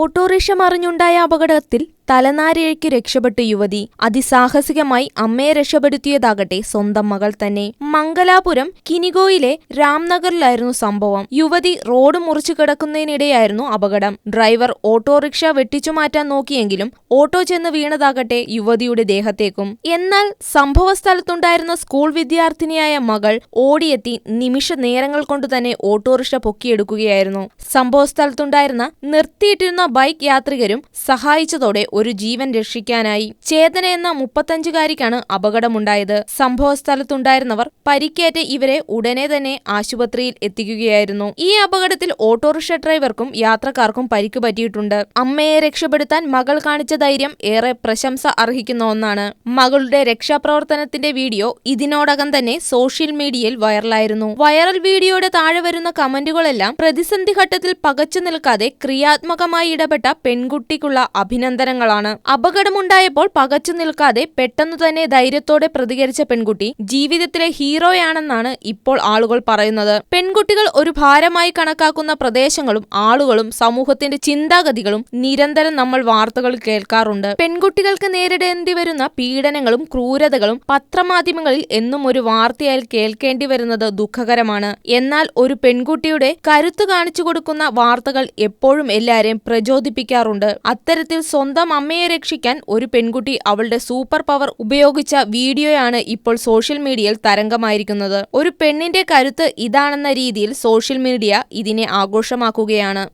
Autorickshaw മറിഞ്ഞുണ്ടായ അപകടത്തിൽ തലനാരിഴയ്ക്ക് രക്ഷപ്പെട്ട യുവതി അതിസാഹസികമായി അമ്മയെ രക്ഷപ്പെടുത്തിയതാകട്ടെ സ്വന്തം മകൾ തന്നെ. മംഗലാപുരം കിനിഗോയിലെ രാംനഗറിലായിരുന്നു സംഭവം. യുവതി റോഡ് മുറിച്ചു കിടക്കുന്നതിനിടെയായിരുന്നു അപകടം. ഡ്രൈവർ ഓട്ടോറിക്ഷ വെട്ടിച്ചു മാറ്റാൻ നോക്കിയെങ്കിലും ഓട്ടോ ചെന്ന് വീണതാകട്ടെ യുവതിയുടെ ദേഹത്തേക്കും. എന്നാൽ സംഭവ സ്ഥലത്തുണ്ടായിരുന്ന സ്കൂൾ വിദ്യാർത്ഥിനിയായ മകൾ ഓടിയെത്തി നിമിഷ നേരങ്ങൾ കൊണ്ട് തന്നെ ഓട്ടോറിക്ഷ പൊക്കിയെടുക്കുകയായിരുന്നു. സംഭവ സ്ഥലത്തുണ്ടായിരുന്ന നിർത്തിയിട്ടിരുന്ന ബൈക്ക് യാത്രികരും സഹായിച്ചതോടെ ഒരു ജീവൻ രക്ഷിക്കാനായി ചേതന എന്ന മുപ്പത്തഞ്ചുകാരിക്കാണ് അപകടമുണ്ടായത്. സംഭവ സ്ഥലത്തുണ്ടായിരുന്നവർ പരിക്കേറ്റ് ഇവരെ ഉടനെ തന്നെ ആശുപത്രിയിൽ എത്തിക്കുകയായിരുന്നു. ഈ അപകടത്തിൽ ഓട്ടോറിക്ഷ ഡ്രൈവർക്കും യാത്രക്കാർക്കും പരിക്ക് പറ്റിയിട്ടുണ്ട്. അമ്മയെ രക്ഷപ്പെടുത്താൻ മകൾ കാണിച്ച ധൈര്യം ഏറെ പ്രശംസ അർഹിക്കുന്ന ഒന്നാണ്. മകളുടെ രക്ഷാപ്രവർത്തനത്തിന്റെ വീഡിയോ ഇതിനോടകം തന്നെ സോഷ്യൽ മീഡിയയിൽ വൈറലായിരുന്നു. വൈറൽ വീഡിയോയുടെ താഴെ വരുന്ന കമന്റുകളെല്ലാം പ്രതിസന്ധി ഘട്ടത്തിൽ പകച്ചു നിൽക്കാതെ ക്രിയാത്മകമായി ഇടപെട്ട പെൺകുട്ടിക്കുള്ള അഭിനന്ദനങ്ങളാണ് അപകടമുണ്ടായപ്പോൾ പകച്ചു നിൽക്കാതെ പെട്ടെന്ന് തന്നെ ധൈര്യത്തോടെ പ്രതികരിച്ച പെൺകുട്ടി ജീവിതത്തിലെ ഹീറോയാണെന്നാണ് ഇപ്പോൾ ആളുകൾ പറയുന്നത്. പെൺകുട്ടികൾ ഒരു ഭാരമായി കണക്കാക്കുന്ന പ്രദേശങ്ങളും ആളുകളും സമൂഹത്തിന്റെ ചിന്താഗതികളും നിരന്തരം നമ്മൾ വാർത്തകൾ കേൾക്കാറുണ്ട്. പെൺകുട്ടികൾക്ക് നേരിടേണ്ടി വരുന്ന പീഡനങ്ങളും ക്രൂരതകളും പത്രമാധ്യമങ്ങളിൽ എന്നും ഒരു വാർത്തയായി കേൾക്കേണ്ടി വരുന്നത് ദുഃഖകരമാണ്. എന്നാൽ ഒരു പെൺകുട്ടിയുടെ കരുത്ത് കാണിച്ചു കൊടുക്കുന്ന വാർത്തകൾ എപ്പോഴും എല്ലാരെയും പ്രചോദിപ്പിക്കാറുണ്ട്. അത്തരത്തിൽ സ്വന്തം അമ്മയെ രക്ഷിക്കാൻ ഒരു പെൺകുട്ടി അവളുടെ സൂപ്പർ പവർ ഉപയോഗിച്ച വീഡിയോയാണ് ഇപ്പോൾ സോഷ്യൽ മീഡിയയിൽ തരംഗമായിരിക്കുന്നത്. ഒരു പെണ്ണിന്റെ കരുത്ത് ഇതാണെന്ന രീതിയിൽ സോഷ്യൽ മീഡിയ ഇതിനെ ആഘോഷമാക്കുകയാണ്.